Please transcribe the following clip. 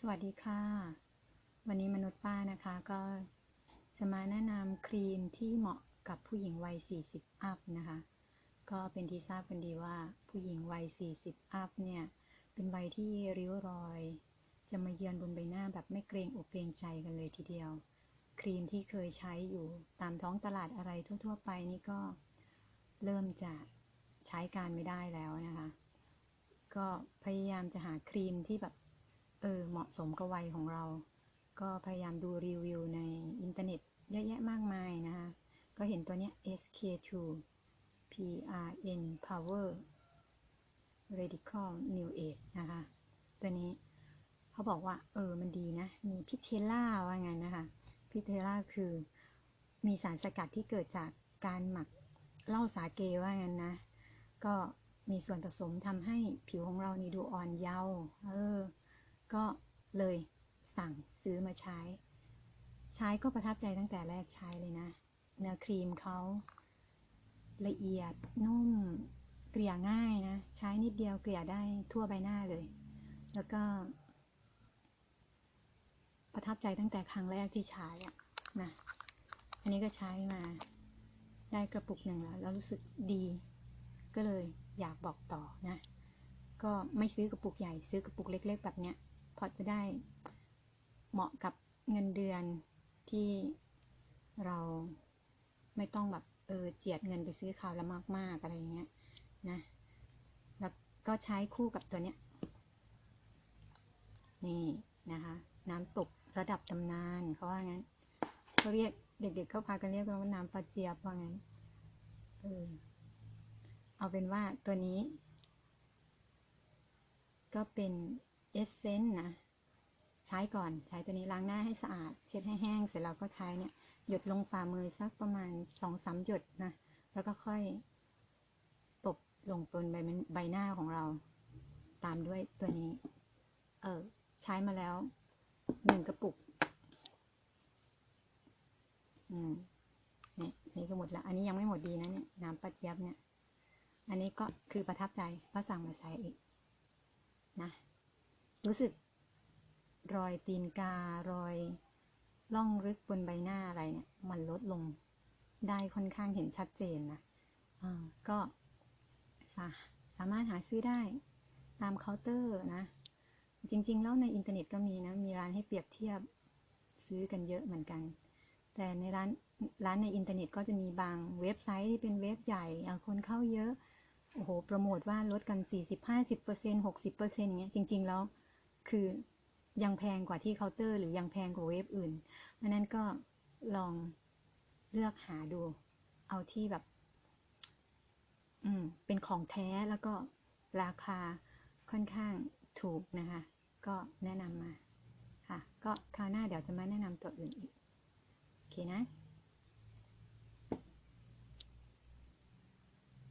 สวัสดีค่ะ วันนี้มนุษย์ป้านะคะก็จะมาแนะนำครีมที่เหมาะกับผู้หญิงวัย 40 อัพนะคะ ก็เป็นที่ทราบกันดีว่าผู้หญิงวัย 40 อัพเนี่ย เป็นวัยที่ริ้วรอย จะมาเยือนบนใบหน้าแบบไม่เกรงอกเกรงใจกันเลยทีเดียว ครีมที่เคยใช้อยู่ตามท้องตลาดอะไรทั่ว ๆ ไปนี่ก็เริ่มจะใช้การไม่ได้แล้วนะคะ ก็พยายามจะหาครีมที่แบบ เออเหมาะสมกับวัยของเรา ก็พยายามดูรีวิวในอินเทอร์เน็ตเยอะแยะมากมายนะคะ ก็เห็นตัวเนี้ย SK2 PRN Power Radical New Age นะคะ ตัวนี้เขาบอกว่า เออ มันดีนะ มีพิเทล่าว่างั้นนะคะ พิเทล่าคือมีสารสกัดที่เกิดจากการหมักเหล้าสาเกว่างั้นนะ ก็มีส่วนผสมทำให้ผิวของเรานี่ดูอ่อนเยาว์ เออ ก็เลยสั่งซื้อมาใช้ ใช้ก็ประทับใจตั้งแต่แรกใช้เลยนะ เนื้อครีมเขาละเอียดนุ่มเกลี่ยง่ายนะ ใช้นิดเดียวเกลี่ยได้ทั่วใบหน้าเลย แล้วก็ ประทับใจตั้งแต่ครั้งแรกที่ใช้อะนะ อันนี้ก็ใช้มาได้กระปุกหนึ่งแล้ว แล้วรู้สึกดี ก็เลยอยากบอกต่อนะ ก็ไม่ซื้อกระปุกใหญ่ซื้อกระปุกเล็ก ๆ แบบเนี้ย พอจะได้เหมาะกับเงินเดือนที่เราไม่ต้องแบบเออเจียดเงินไปซื้อข่าวละมาก ๆ อะไรอย่างเงี้ยนะ แล้วก็ใช้คู่กับตัวเนี้ย นี่นะคะ น้ำตกระดับตำนานเขาว่างั้นเขาเรียกเด็ก ๆเขาพากันเรียกว่าน้ำปลาเจี๊ยบว่างั้นเออเอาเป็นว่าตัวนี้ ก็เป็น เอสเซนต์นะใช้ก่อนใช้ตัวนี้ล้างหน้าให้สะอาด เช็ดให้แห้งเสร็จแล้วก็ใช้เนี่ยหยดลงฝ่ามือสักประมาณสองสามหยดนะแล้วก็ค่อยตบลงบนใบใบหน้าของเรา ตามด้วยตัวนี้ เออใช้มาแล้วหนึ่งกระปุก อืมนี่นี่ก็หมดละอันนี้ยังไม่หมดดีนะเนี่ยน้ำปลาเจี๊ยบเนี่ย อันนี้ก็คือประทับใจก็สั่งมาใช้อีกนะ รู้สึกรอยตีนการอยล่องลึกบนใบหน้าอะไรเนี่ยมันลดลงได้ค่อนข้างเห็นชัดเจนนะก็สาสามารถหาซื้อได้ตามเคาน์เตอร์นะ จริง ๆ แล้วในอินเทอร์เน็ตก็มีนะ มีร้านให้เปรียบเทียบซื้อกันเยอะเหมือนกัน แต่ในร้านร้านในอินเทอร์เน็ตก็จะมีบางเว็บไซต์ที่เป็นเว็บใหญ่คนเข้าเยอะ โอ้โห โปรโมทว่าลดกัน 40 50 60เงี้ยจริง ๆ แล้ว คือยังแพงกว่าที่เคาน์เตอร์ หรือยังแพงกว่าเว็บอื่นเพราะนั้นก็ลองเลือกหาดู เอาที่แบบ อืม เป็นของแท้แล้วก็ราคาค่อนข้างถูกนะคะ ก็แนะนำมาค่ะ ก็คราวหน้าเดี๋ยวจะมาแนะนำตัวอื่นอีก โอเคนะ